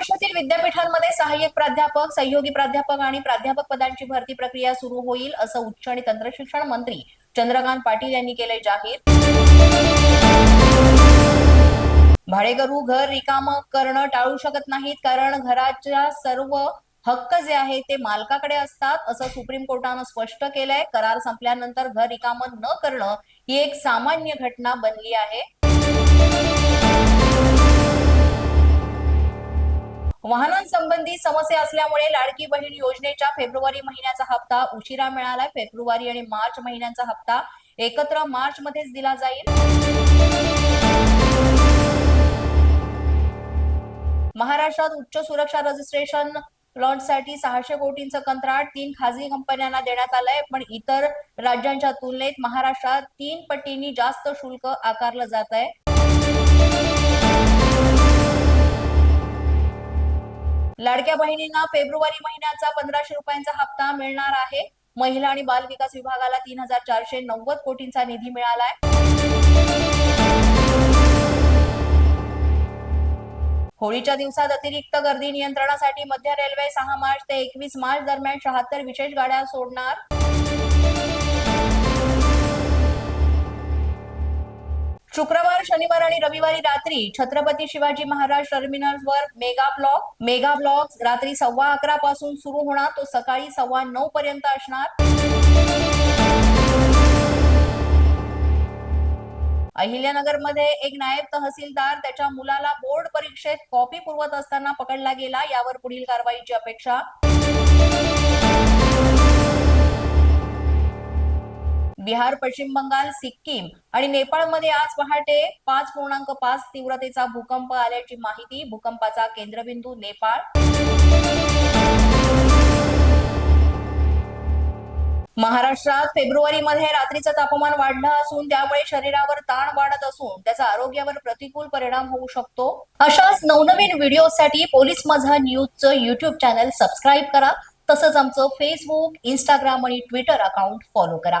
विद्यापीठांमध्ये सहाय्यक प्राध्यापक सहयोगी प्राध्यापक आणि प्राध्यापक पदांची भरती प्रक्रिया सुरू होईल असं उच्च आणि तंत्रशिक्षण मंत्री चंद्रकांत पाटील यांनी केले जाहीर. भाडेकरू घर रिकाम करणं टाळू शकत नाहीत कारण घराच्या सर्व हक्क जे आहे ते मालकाकडे असतात असं सुप्रीम कोर्टानं स्पष्ट केलंय. करार संपल्यानंतर घर रिकाम न करणं ही एक सामान्य घटना बनली आहे. वाहनांसंबंधी समस्या असल्यामुळे लाडकी बहीण योजनेच्या फेब्रुवारी महिन्याचा हप्ता उशिरा मिळालाय. फेब्रुवारी आणि मार्च महिन्यांचा हप्ता एकत्र मार्च मध्येच दिला जाईल. महाराष्ट्रात उच्च सुरक्षा रजिस्ट्रेशन लॉन्चसाठी सहाशे कोटींचं कंत्राट तीन खासगी कंपन्यांना देण्यात आलंय पण इतर राज्यांच्या तुलनेत महाराष्ट्रात तीन पटींनी जास्त शुल्क आकारलं जात आहे लाडक्या बहिणींना फेब्रुवारी महिन्याचा पंधराशे रुपयांचा हप्ता मिळणार आहे. महिला आणि बाल विकास विभागाला तीन हजार चारशे नव्वद कोटींचा निधी मिळालाय. होळीच्या दिवसात अतिरिक्त गर्दी नियंत्रणासाठी मध्य रेल्वे सहा मार्च ते एकवीस मार्च दरम्यान शहात्तर विशेष गाड्या सोडणार. शुक्रवार शनिवार आणि रविवारी रात्री छत्रपती शिवाजी महाराज टर्मिनल्सवर मेगा ब्लॉक मेगा ब्लॉक रात्री सव्वा अकरा पासून सुरू होणार. तो सकाळी सव्वा नऊ पर्यंत असणार. अहिल्यानगरमध्ये एक नायब तहसीलदार त्याच्या मुलाला बोर्ड परीक्षेत कॉपी पुरवत असताना पकडला गेला. यावर पुढील कारवाईची अपेक्षा. बिहार पश्चिम बंगाल सिक्कीम आणि नेपाळमध्ये आज पहाटे पाच पूर्णांक पाच तीव्रतेचा भूकंप आल्याची माहिती भूकंपाचा केंद्रबिंदू नेपाळ. महाराष्ट्रात फेब्रुवारीमध्ये रात्रीचं तापमान वाढलं असून त्यामुळे शरीरावर ताण वाढत असून त्याचा आरोग्यावर प्रतिकूल परिणाम होऊ शकतो. अशाच नवनवीन व्हिडिओसाठी पोलीस माझा न्यूजचं युट्यूब चॅनल सबस्क्राईब करा. तसंच आमचं फेसबुक इंस्टाग्राम आणि ट्विटर अकाउंट फॉलो करा.